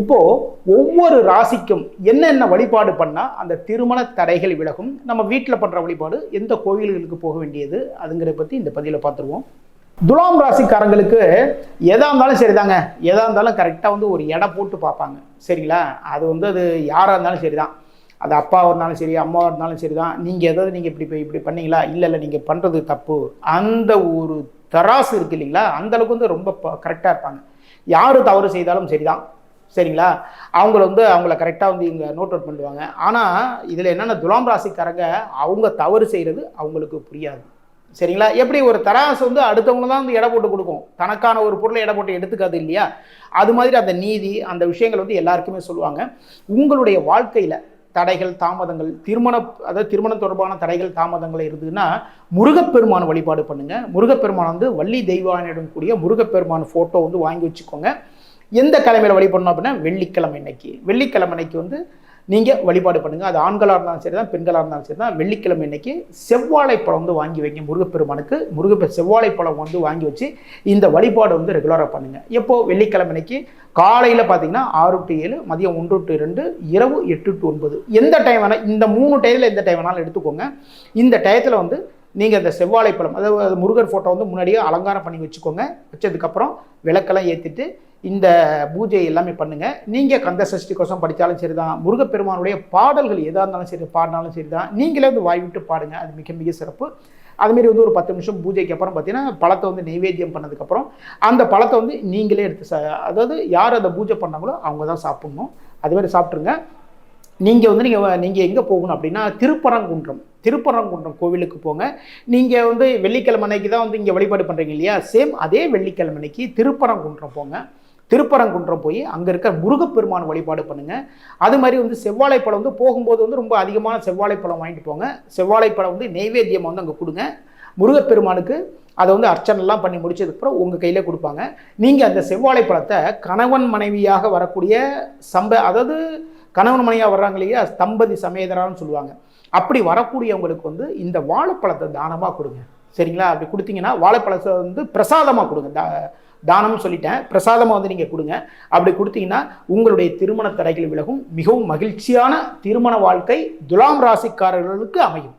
இப்போ ஒவ்வொரு ராசிக்கும் என்னென்ன வழிபாடு பண்ணால் அந்த திருமண தடைகள் விலகும்? நம்ம வீட்டில் பண்ணுற வழிபாடு எந்த கோயில்களுக்கு போக வேண்டியது? அதுங்கிறத பற்றி இந்த பதிவில் பார்த்துருவோம் துலாம் ராசிக்காரங்களுக்கு எதாக இருந்தாலும் சரிதாங்க. எதாக இருந்தாலும் கரெக்டாக வந்து ஒரு எடை போட்டு பார்ப்பாங்க. சரிங்களா? அது வந்து அது யாராக இருந்தாலும் சரிதான். அது அப்பாவாக இருந்தாலும் சரி அம்மாவாக இருந்தாலும் சரி தான் நீங்கள் எதாவது நீங்கள் இப்படி இப்படி பண்ணீங்களா? இல்லை இல்லை நீங்கள் பண்ணுறது தப்பு. அந்த ஒரு தராசு இருக்கு இல்லைங்களா? அந்தளவுக்கு வந்து ரொம்ப கரெக்டாக இருப்பாங்க. யார் தவறு செய்தாலும் சரிதான். சரிங்களா? அவங்கள வந்து அவங்கள கரெக்டாக வந்து இங்கே நோட் அவுட் பண்ணுவாங்க. ஆனால் இதில் என்னென்ன துலாம் ராசிக்காரங்க அவங்க தவறு செய்கிறது அவங்களுக்கு புரியாது. சரிங்களா? எப்படி ஒரு தராசு வந்து அடுத்தவங்க தான் வந்து எடை போட்டு கொடுக்கும்? தனக்கான ஒரு பொருளை எடை போட்டு எடுத்துக்காது இல்லையா? அது மாதிரி அந்த நீதி அந்த விஷயங்கள் வந்து எல்லாருக்குமே சொல்லுவாங்க. உங்களுடைய வாழ்க்கையில் தடைகள் தாமதங்கள் திருமண அதாவது திருமணம் தொடர்பான தடைகள் தாமதங்கள் இருந்ததுன்னா முருகப்பெருமான் வழிபாடு பண்ணுங்கள் முருகப்பெருமான் வந்து வள்ளி தெய்வானிடம் கூடிய முருகப்பெருமான் ஃபோட்டோ வந்து வாங்கி வச்சுக்கோங்க. எந்த கிழமையில் வழிபடணும் அப்படின்னா வெள்ளிக்கிழமை இன்னைக்கு வெள்ளிக்கிழமை இன்னைக்கு வந்து நீங்கள் வழிபாடு பண்ணுங்கள் அது ஆண்களாக இருந்தாலும் சரி தான் பெண்களாக இருந்தாலும் சரி தான் வெள்ளிக்கிழமை இன்னைக்கு செவ்வாழைப்பழம் வந்து வாங்கி வைங்க முருகப்பெருமானுக்கு. முருக செவ்வாழைப்பழம் வந்து வாங்கி வச்சு இந்த வழிபாடு வந்து ரெகுலராக பண்ணுங்கள் எப்போது வெள்ளிக்கிழமை இன்னைக்கு காலையில் பார்த்தீங்கன்னா ஆறு டு ஏழு மதியம் ஒன்று டு ரெண்டு இரவு எட்டு டு ஒன்பது. எந்த டைம் வேணால் இந்த மூணு டைமில் எந்த டைம் வேணாலும் எடுத்துக்கோங்க. இந்த டயத்தில் வந்து நீங்கள் இந்த செவ்வாழைப்பழம் அதாவது முருகர் ஃபோட்டோ வந்து முன்னாடியே அலங்காரம் பண்ணி வச்சுக்கோங்க. வச்சதுக்கப்புறம் விளக்கெல்லாம் ஏற்றிட்டு இந்த பூஜை எல்லாமே பண்ணுங்கள் நீங்கள் கந்த சஷ்டி கோஷம் படித்தாலும் சரி தான் முருகப்பெருமானுடைய பாடல்கள் எதாக இருந்தாலும் சரி பாடினாலும் சரி தான் நீங்களே வந்து வாய் விட்டு பாடுங்க. அது மிக மிக சிறப்பு. அதுமாரி வந்து ஒரு பத்து நிமிஷம் பூஜைக்கு அப்புறம் பார்த்தீங்கன்னா பழத்தை வந்து நைவேத்தியம் பண்ணதுக்கப்புறம் அந்த பழத்தை வந்து நீங்களே எடுத்து ச அதாவது யார் அதை பூஜை பண்ணாங்களோ அவங்க தான் சாப்பிட்ணும். அதுமாரி சாப்பிட்ருங்க நீங்கள் வந்து நீங்கள் நீங்கள் எங்கே போகணும் அப்படின்னா திருப்பரங்குன்றம். திருப்பரங்குன்றம் கோவிலுக்கு போங்க. நீங்கள் வந்து வெள்ளிக்கிழமை அன்னைக்கு தான் வந்து இங்கே வழிபாடு பண்ணுறீங்க இல்லையா? சேம் அதே வெள்ளிக்கிழமை அன்னைக்கு திருப்பரங்குன்றம் போங்க. திருப்பரங்குன்றம் போய் அங்கே இருக்க முருகப்பெருமான் வழிபாடு பண்ணுங்கள் அது மாதிரி வந்து செவ்வாழைப்பழம் வந்து போகும்போது வந்து ரொம்ப அதிகமான செவ்வாழைப்பழம் வாங்கிட்டு போங்க. செவ்வாழைப்பழம் வந்து நெய்வேத்தியம் வந்து அங்கே கொடுங்க. முருகப்பெருமானுக்கு அதை வந்து அர்ச்சனைலாம் பண்ணி முடிச்சதுக்கப்புறம் உங்கள் கையில் கொடுப்பாங்க. நீங்கள் அந்த செவ்வாழைப்பழத்தை கணவன் மனைவியாக வரக்கூடிய சம்ப அதாவது கணவன் மனைவியாக வர்றாங்க இல்லையா தம்பதி சமேதரான்னு சொல்லுவாங்க. அப்படி வரக்கூடியவங்களுக்கு வந்து இந்த வாழைப்பழத்தை தானமாக கொடுங்க. சரிங்களா? அப்படி கொடுத்தீங்கன்னா வாழைப்பழத்தை வந்து பிரசாதமாக கொடுங்க. தானம் சொல்லிட்டேன். பிரசாதமாக வந்து நீங்கள் கொடுங்க. அப்படி கொடுத்தீங்கன்னா உங்களுடைய திருமண தடைகள் விலகும். மிகவும் மகிழ்ச்சியான திருமண வாழ்க்கை துலாம் ராசிக்காரர்களுக்கு அமையும்.